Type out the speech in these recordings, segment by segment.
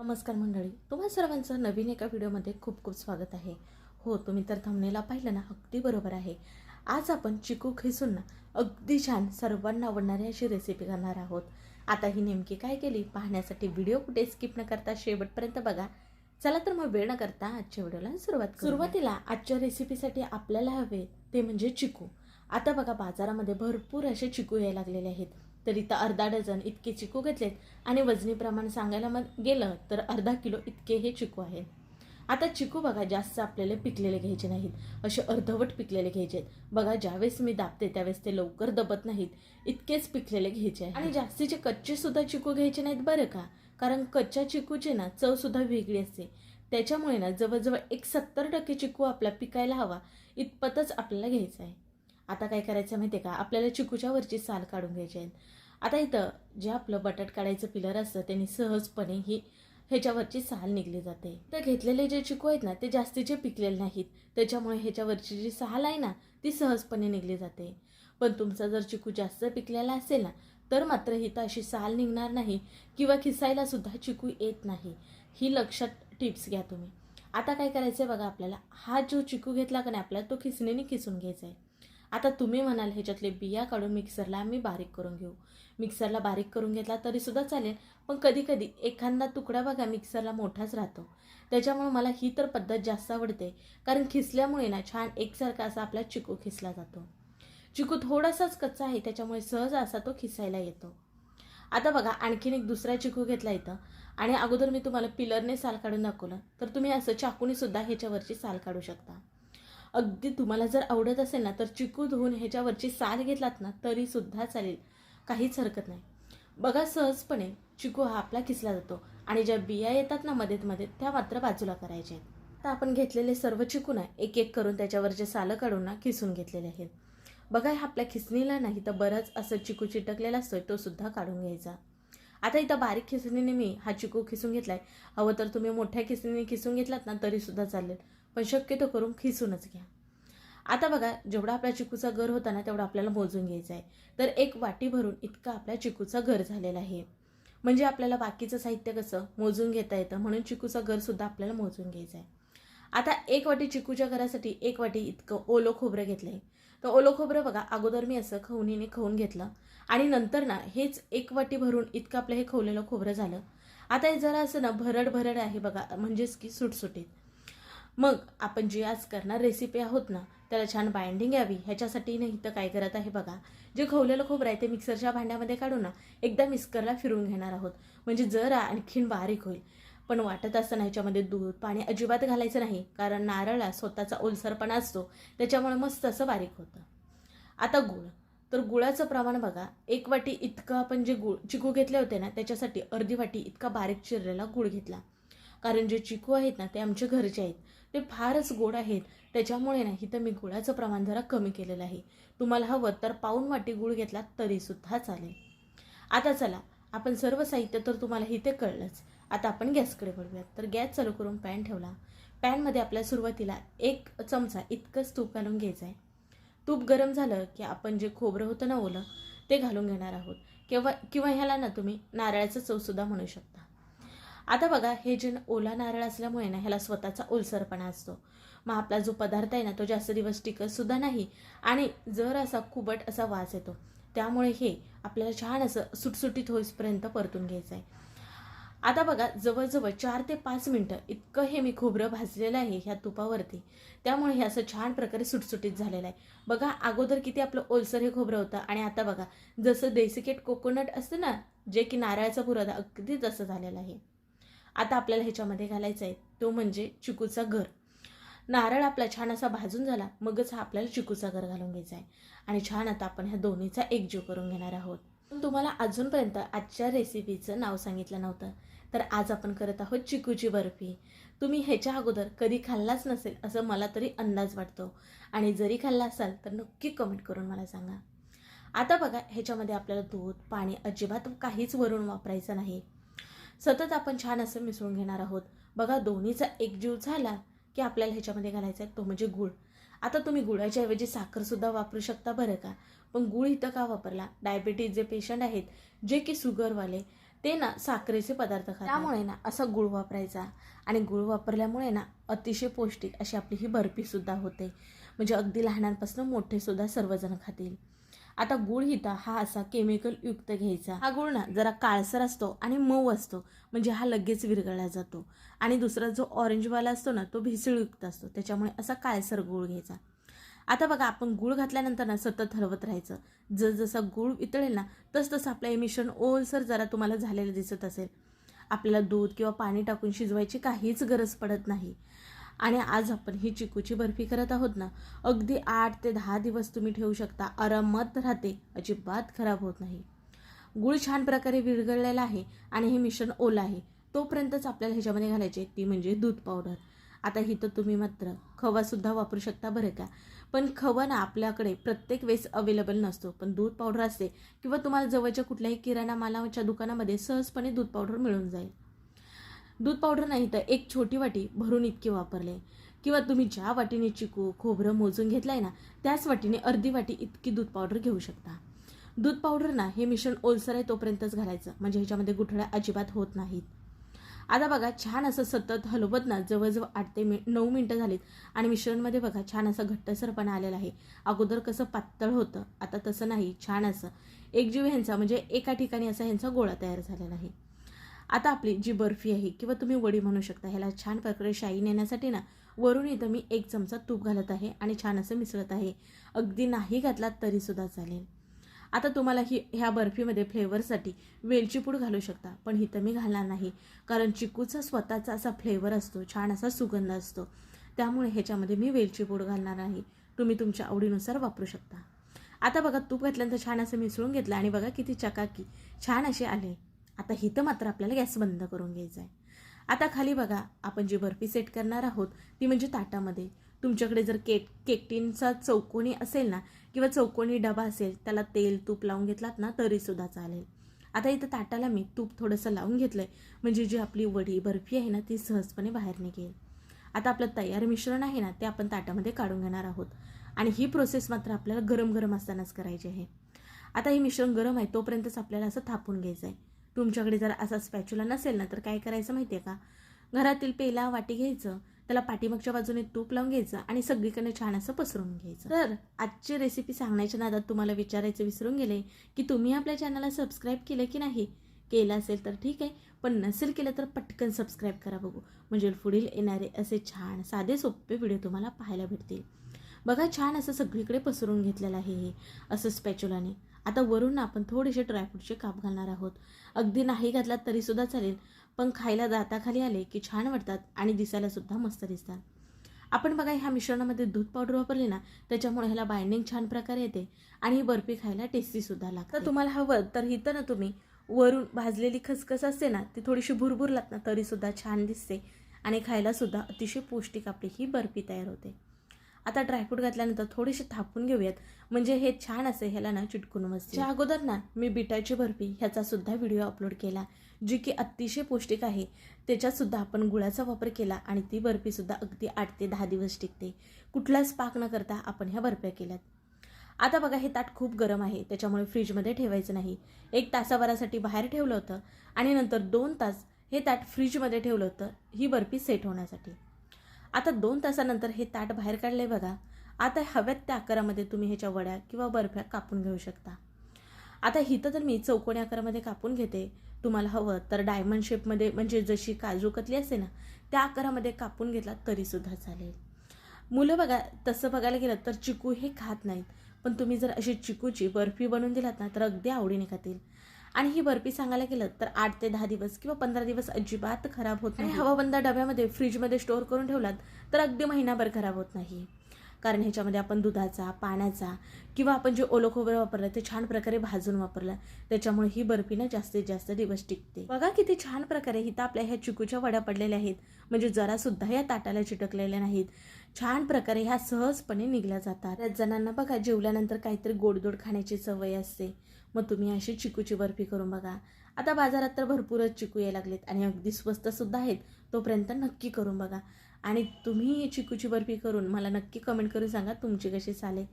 नमस्कार मंडळी तुम्हा सर्वांचं नवीन एका व्हिडिओमध्ये खूप खूप स्वागत आहे. हो तुम्ही तर थांबणेला पाहिलं ना अगदी बरोबर आहे. आज आपण चिकू खिसून ना अगदी छान सर्वांना आवडणारी अशी रेसिपी करणार आहोत. आता ही नेमकी काय केली पाहण्यासाठी व्हिडिओ कुठे स्किप न करता शेवटपर्यंत बघा. चला तर मग वेळ न करता आजच्या व्हिडिओला सुरुवात सुरुवातीला आजच्या रेसिपीसाठी आपल्याला हवे ते म्हणजे चिकू. आता बघा बाजारामध्ये भरपूर असे चिकू यायला लागलेले आहेत. तर इथं अर्धा डझन इतके चिकू घेतलेत. आणि वजनी प्रमाण सांगायला मग गेलं तर अर्धा किलो इतके हे चिकू आहेत. आता चिकू बघा जास्त आपल्याला पिकलेले घ्यायचे नाहीत. असे अर्धवट पिकलेले घ्यायचे आहेत बघा ज्यावेळेस मी दाबते त्यावेळेस ते लवकर दबत नाहीत. इतकेच पिकलेले घ्यायचे आहेत. आणि जास्तीचे कच्चे सुद्धा चिकू घ्यायचे नाहीत बरं का? कारण कच्च्या चिकूची ना चव सुद्धा वेगळी असते. त्याच्यामुळे ना जवळजवळ एक सत्तर टक्के चिकू आपला पिकायला हवा. इतपतच आपल्याला घ्यायचा आहे. आता काय करायचं माहिती आहे का? आपल्याला चिकूच्या वरची साल काढून घ्यायची आहे आता इथं जे आपलं बटाट काढायचं पिलर असतं त्यांनी सहजपणे ही ह्याच्यावरची साल निघली जाते. तर घेतलेले जे चिकू आहेत ना ते जास्तीचे पिकलेले नाहीत. त्याच्यामुळे ह्याच्यावरची जी साल आहे ना ती सहजपणे निघली जाते. पण तुमचा जर चिकू जास्त पिकलेला असेल ना तर मात्र इथं अशी साल निघणार नाही किंवा खिसायला सुद्धा चिकू येत नाही. ही लक्षात टिप्स घ्या तुम्ही. आता काय करायचं आहे बघा आपल्याला. हा जो चिकू घेतला का नाही आपल्याला तो खिसणीने खिसून घ्यायचा आहे आता तुम्ही म्हणाल ह्याच्यातले बिया काढून मिक्सरला आम्ही बारीक करून घेऊ. मिक्सरला बारीक करून घेतला तरीसुद्धा चालेल पण कधीकधी एखादा तुकडा बघा मिक्सरला मोठाच राहतो. त्याच्यामुळे मला ही तर पद्धत जास्त आवडते कारण खिसल्यामुळे ना छान एकसारखा असा आपला चिकू खिसला जातो. चिकू थोडासाच कच्चा आहे त्याच्यामुळे सहज असा तो खिसायला येतो. आता बघा आणखीन एक दुसरा चिकू घेतला इथं. आणि अगोदर मी तुम्हाला पिलरने साल काढून दाखवलं तर तुम्ही असं चाकूनीसुद्धा ह्याच्यावरची साल काढू शकता. अगदी तुम्हाला जर आवडत असेल ना तर चिकू धुवून ह्याच्यावरची साल घेतलात ना तरी सुद्धा चालेल. काहीच हरकत नाही. बघा सहजपणे चिकू हा आपला किसला जातो. आणि ज्या बिया येतात ना मध्येत मध्ये त्या मात्र बाजूला करायच्या आहेत. आता आपण घेतलेले सर्व चिकू ना एक एक करून त्याच्यावरचे सालं काढून ना किसून घेतलेले आहेत. बघा आपल्या खिसणीला नाही तर बरंच असं चिकू चिटकलेला असतोय तो सुद्धा काढून घ्यायचा. आता इथं बारीक खिसणीने मी हा चिकू खिसून घेतलाय. हवं तर तुम्ही मोठ्या खिसणीने खिसून घेतलात ना तरी सुद्धा चालेल. पण शक्यतो करून खिसूनच घ्या. आता बघा जेवढा आपल्या चिकूचा घर होता ना तेवढा आपल्याला मोजून घ्यायचा आहे. तर एक वाटी भरून इतका आपल्या चिकूचा घर झालेला आहे. म्हणजे आपल्याला बाकीचं साहित्य कसं? मोजून घेता येतं. म्हणून चिकूचा घरसुद्धा आपल्याला मोजून घ्यायचं आहे. आता एक वाटी चिकूच्या घरासाठी एक वाटी इतकं ओलं खोबरं घेतलं आहे तर ओलं खोबरं बघा अगोदर मी असं खवणीने खवून घेतलं. आणि नंतर ना हेच एक वाटी भरून इतकं आपलं हे खवलेलं खोबरं झालं. आता हे जरा असं ना भरड भरड आहे बघा म्हणजेच की सुटसुटीत. मग आपण जी आज करणार रेसिपी आहोत ना त्याला छान बाइंडिंग यावी. ह्याच्यासाठी नाही तर काय करत आहे बघा. जे खवलेलं खोबरं आहे ते मिक्सरच्या भांड्यामध्ये काढून ना एकदा मिक्सरला फिरून घेणार आहोत. म्हणजे जरा आणखीन बारीक होईल. पण वाटत असताना ह्याच्यामध्ये दूध पाणी अजिबात घालायचं नाही. कारण नारळा स्वतःचा ओलसरपणा असतो. त्याच्यामुळे मस्त असं बारीक होतं. आता गुळ. तर गुळाचं प्रमाण बघा. एक वाटी इतकं आपण जे गुळ चिकू घेतले होते ना त्याच्यासाठी अर्धी वाटी इतका बारीक चिरलेला गुळ घेतला. कारण जे चिकू आहेत ना ते आमचे घरचे आहेत. ते फारच गोड आहेत. त्याच्यामुळे ना इथं मी गुळाचं प्रमाण जरा कमी केलेलं आहे. तुम्हाला हवं तर पाऊन वाटी गुळ घेतला तरीसुद्धा चालेल. आता चला आपण सर्व साहित्य तर तुम्हाला इथे कळलंच. आता आपण गॅसकडे वळूयात. तर गॅस चालू करून पॅन ठेवला. पॅनमध्ये आपल्या सुरुवातीला एक चमचा इतकंच तूप घालून घ्यायचं आहे तूप गरम झालं की आपण जे खोबरं होतं ना ओलं ते घालून घेणार आहोत. किंवा किंवा ह्याला ना तुम्ही नारळाचं चवसुद्धा म्हणू शकता. आता बघा हे जे ओला नारळ असल्यामुळे ना ह्याला स्वतःचा ओलसरपणा असतो. मग आपला जो पदार्थ आहे ना तो जास्त दिवस टिकतसुद्धा नाही आणि जर असा कुबट असा वास येतो त्यामुळे हे आपल्याला छान असं सुटसुटीत होईपर्यंत परतून घ्यायचं आहे. आता बघा जवळजवळ चार ते पाच मिनटं इतकं हे मी खोबरं भाजलेलं आहे ह्या तुपावरती. त्यामुळे हे असं छान प्रकारे सुटसुटीत झालेलं आहे. बघा अगोदर किती आपलं ओलसर हे खोबरं होतं आणि आता बघा जसं डेसिकेट कोकोनट असतं ना जे की नारळाचा पुरादा अगदी तसं झालेलं आहे. आता आपल्याला ह्याच्यामध्ये घालायचा आहे. तो म्हणजे चिकूचा घर. नारळ आपला छान असा भाजून झाला मगच हा आपल्याला चिकूचा घर घालून घ्यायचा आहे. आणि छान आता आपण ह्या दोन्हीचा एकजीव करून घेणार आहोत. पण तुम्हाला अजूनपर्यंत आजच्या रेसिपीचं नाव सांगितलं नव्हतं तर आज आपण करत आहोत चिकूची बर्फी. तुम्ही ह्याच्या अगोदर कधी खाल्लाच नसेल असं मला तरी अंदाज वाटतो. आणि जरी खाल्ला असाल तर नक्की कमेंट करून मला सांगा. आता बघा ह्याच्यामध्ये आपल्याला दूध पाणी अजिबात काहीच वरून वापरायचं नाही. सतत आपण छान असं मिसळून घेणार आहोत. बघा दोन्हीचा एकजीव झाला की आपल्याला ह्याच्यामध्ये घालायचा आहे. तो म्हणजे गुळ. आता तुम्ही गुळाच्या ऐवजी साखरसुद्धा वापरू शकता बरं का? पण गुळ इथं का वापरला? डायबिटीज जे पेशंट आहेत जे की शुगरवाले ते ना साखरेचे पदार्थ खातात. त्यामुळे ना असा गुळ वापरायचा. आणि गुळ वापरल्यामुळे ना अतिशय पौष्टिक अशी आपली ही बर्फीसुद्धा होते. म्हणजे अगदी लहानांपासून मोठेसुद्धा सर्वजण खातील. आता गुळ हिता हा असा केमिकल युक्त घ्यायचा. हा गुळ ना जरा काळसर असतो आणि मऊ असतो. म्हणजे हा लगेच विरघळला जातो. आणि दुसरा जो ऑरेंजवाला असतो ना तो भेसळयुक्त असतो. त्याच्यामुळे असा काळसर गुळ घ्यायचा. आता बघा आपण गुळ घातल्यानंतर ना सतत हलवत राहायचं. जसजसा गुळ वितळेल ना तसतसं आपलं हे मिश्रण ओलसर जरा तुम्हाला झालेलं दिसत असेल. आपल्याला दूध किंवा पाणी टाकून शिजवायची काहीच गरज पडत नाही. आणि आज आपण ही चिकूची बर्फी करत आहोत ना अगदी आठ ते दहा दिवस तुम्ही ठेवू शकता. आरामात राहते अजिबात खराब होत नाही. गुळ छान प्रकारे विरघळलेला आहे आणि हे मिश्रण ओलं आहे. तोपर्यंतच आपल्याला ह्याच्यामध्ये घालायचे ती म्हणजे दूध पावडर. आता ही तर तुम्ही मात्र खवासुद्धा वापरू शकता बरं का. पण खवा ना आपल्याकडे प्रत्येक वेळेस अवेलेबल नसतो. पण दूध पावडर असते किंवा तुम्हाला जवळच्या कुठल्याही किराणा मालाच्या दुकानामध्ये सहजपणे दूध पावडर मिळून जाईल. दूध पावडर नाही तर एक छोटी वाटी भरून इतकी वापरले. किंवा तुम्ही ज्या वाटीने चिकू खोबरं मोजून घेतलं आहे ना त्याच वाटीने अर्धी वाटी इतकी दूध पावडर घेऊ शकता. दूध पावडर ना हे मिश्रण ओलसर आहे तोपर्यंतच घालायचं म्हणजे ह्याच्यामध्ये गुठळ्या अजिबात होत नाहीत. आता बघा छान असं सतत हलवत ना जवळजवळ आठ ते मिन नऊ मिनटं झालीत आणि मिश्रणमध्ये बघा छान असं घट्टसरपणा आलेला आहे. अगोदर कसं पातळ होतं आता तसं नाही छान असं. एकजीव ह्यांचा म्हणजे एका ठिकाणी असा ह्यांचा गोळा तयार झालेला आहे. आता आपली जी बर्फी आहे किंवा तुम्ही वडी म्हणू शकता ह्याला छान प्रकारे शाई नेण्यासाठी ना वरून इथं मी एक चमचा तूप घालत आहे आणि छान असं मिसळत आहे. अगदी नाही घातलात तरीसुद्धा चालेल. आता तुम्हाला ही ह्या बर्फीमध्ये फ्लेवरसाठी वेलची पूड घालू शकता पण ही तर मी घालणार नाही कारण चिकूचा स्वतःचा असा फ्लेवर असतो छान असा सुगंध असतो. त्यामुळे ह्याच्यामध्ये मी वेलची पूड घालणार नाही तुम्ही तुमच्या आवडीनुसार वापरू शकता. आता बघा तूप घातल्यानंतर छान असं मिसळून घेतलं आणि बघा किती चकाकी छान असे आले. आता हिथं मात्र आपल्याला गॅस बंद करून घ्यायचा आहे आता खाली बघा आपण जी बर्फी सेट करणार आहोत ती म्हणजे ताटामध्ये. तुमच्याकडे जर केक केकटीनचा चौकोनी असेल ना किंवा चौकोनी डबा असेल त्याला तेल तूप लावून घेतलात ना तरीसुद्धा चालेल. आता इथं ताटाला मी तूप थोडंसं लावून घेतलं आहे म्हणजे जी आपली वडी बर्फी आहे ना ती सहजपणे बाहेर निघेल. आता आपलं तयार मिश्रण आहे ना ते आपण ताटामध्ये काढून घेणार आहोत. आणि ही प्रोसेस मात्र आपल्याला गरम गरम असतानाच करायची आहे. आता हे मिश्रण गरम आहे तोपर्यंतच आपल्याला असं थापून घ्यायचं आहे तुमच्याकडे जर असा स्पॅच्युला नसेल ना तर काय करायचं माहिती आहे का? घरातील पेला वाटी घ्यायचं त्याला पाठीमागच्या बाजूने तूप लावून घ्यायचं आणि सगळीकडे छान असं पसरून घ्यायचं. तर आजची रेसिपी सांगण्याच्या नादात तुम्हाला विचारायचं विसरून गेले की तुम्ही आपल्या चॅनलला सबस्क्राईब केलं की नाही? केलं असेल तर ठीक आहे पण नसेल केलं तर पटकन सबस्क्राईब करा बघू. म्हणजे पुढील येणारे असे छान साधे सोपे व्हिडिओ तुम्हाला पाहायला भेटतील. बघा छान असं सगळीकडे पसरून घेतलेलं आहे हे असं स्पॅच्युलाने आता वरून ना आपण थोडेसे ड्रायफ्रूटचे काप घालणार आहोत. अगदी नाही घातलात तरीसुद्धा चालेल पण खायला दाताखाली आले की छान वाटतात आणि दिसायलासुद्धा मस्त दिसतात. आपण बघा ह्या मिश्रणामध्ये दूध पावडर वापरली ना त्याच्यामुळे ह्याला बाइंडिंग छान प्रकारे येते आणि ही बर्फी खायला टेस्टीसुद्धा लागतं. तुम्हाला हवं तर इथं ना तुम्ही वरून भाजलेली खसखस असते ना ती थोडीशी भुरभुरलात ना तरीसुद्धा छान दिसते आणि खायलासुद्धा अतिशय पौष्टिक आपली ही बर्फी तयार होते. आता ड्रायफ्रूट घातल्यानंतर थोडेसे थापून घेऊयात. म्हणजे हे छान असे ह्याला ना चिटकून बसते अगोदर ना मी बिटाची बर्फी ह्याचा सुद्धा व्हिडिओ अपलोड केला जी की अतिशय पौष्टिक आहे. त्याच्यात सुद्धा आपण गुळाचा वापर केला आणि ती बर्फी सुद्धा अगदी आठ ते दहा दिवस टिकते. कुठलाच पाक न करता आपण ह्या बर्फ्या केल्यात. आता बघा हे ताट खूप गरम आहे. त्याच्यामुळे फ्रीजमध्ये ठेवायचं नाही. एक तासाभरासाठी बाहेर ठेवलं होतं आणि नंतर दोन तास हे ताट फ्रीजमध्ये ठेवलं होतं ही बर्फी सेट होण्यासाठी. आता दोन तासानंतर हे ताट बाहेर काढले बघा. आता हव्यात त्या आकारामध्ये तुम्ही ह्याच्या वड्या किंवा बर्फ्या कापून घेऊ शकता. आता हिथं तर मी चौकोनी आकारामध्ये कापून घेते. तुम्हाला हवं तर डायमंड शेपमध्ये म्हणजे जशी काजू कतली असते ना त्या आकारामध्ये कापून घेतला तरीसुद्धा चालेल. मुलं बघा तसं बघायला गेलं तर चिकू हे खात नाहीत. पण तुम्ही जर अशी चिकूची बर्फी बनवून दिलात ना तर अगदी आवडीने खातील. आणि ही बर्फी सांगायला गेलं तर आठ ते दहा दिवस किंवा पंधरा दिवस अजिबात खराब होत नाही. हवाबंद डब्यामध्ये फ्रीजमध्ये स्टोअर करून ठेवलात तर अगदी महिनाभर खराब होत नाही. कारण ह्याच्यामध्ये आपण दुधाचा पाण्याचा किंवा आपण जे ओलं खोबरं वापरलं ते छान प्रकारे भाजून वापरलं त्याच्यामुळे ही बर्फी ना जास्तीत जास्त दिवस टिकते. बघा किती छान प्रकारे इथं आपल्या ह्या चिकूच्या वड्या पडलेल्या आहेत. म्हणजे जरासुद्धा या ताटाला चिटकलेल्या नाहीत. छान प्रकारे ह्या सहजपणे निघल्या जातात. जणांना बघा जेवल्यानंतर काहीतरी गोडदोड खाण्याची सवय असते. मग तुम्ही अशी चिकूची बर्फी करून बघा. आता बाजारात तर भरपूरच चिकू यायला लागलेत आणि अगदी स्वस्तसुद्धा आहेत. तोपर्यंत नक्की करून बघा. आणि तुम्ही चिकूची बर्फी करून मला नक्की कमेंट करून सांगा तुमची कशी चालेल.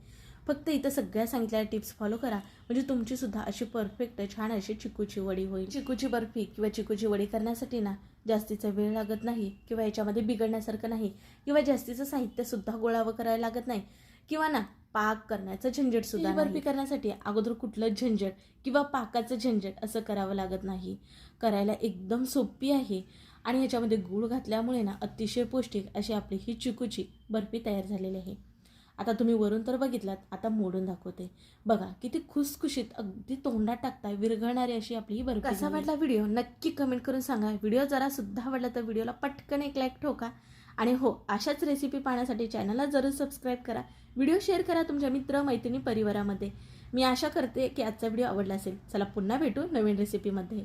फक्त इथं सगळ्या सांगितलेल्या टिप्स फॉलो करा. म्हणजे तुमचीसुद्धा अशी परफेक्ट छान अशी चिकूची वडी होईल. चिकूची बर्फी किंवा चिकूची वडी करण्यासाठी ना जास्तीचा वेळ लागत नाही किंवा याच्यामध्ये बिघडण्यासारखं नाही किंवा जास्तीचं साहित्यसुद्धा गोळावं करायला लागत नाही. किंवा ना पाक करण्याचं झंझट सुद्धा बर्फी करण्यासाठी अगोदर कुठलं झंझट किंवा पाकाचं झंझट असं करावं लागत नाही. करायला एकदम सोपी आहे आणि ह्याच्यामध्ये गूळ घातल्यामुळे ना अतिशय पौष्टिक अशी आपली ही चिकूची बर्फी तयार झालेली आहे. आता तुम्ही वरून तर बघितलात आता मोडून दाखवते. बघा किती खुसखुशीत अगदी तोंडात टाकताय विरघळणारी अशी आपली ही बर्फी कसा वाटला व्हिडिओ? नक्की कमेंट करून सांगा. व्हिडिओ जरा सुद्धा आवडला तर व्हिडिओला पटकन एक लाईक ठोका. आणि हो अशाच रेसिपी पाहण्यासाठी चॅनलला जरूर सबस्क्राईब करा. व्हिडिओ शेअर करा तुमच्या मित्र मैत्रिणी परिवारामध्ये. मी आशा करते की आजचा व्हिडिओ आवडला असेल. चला पुन्हा भेटू नवीन रेसिपीमध्ये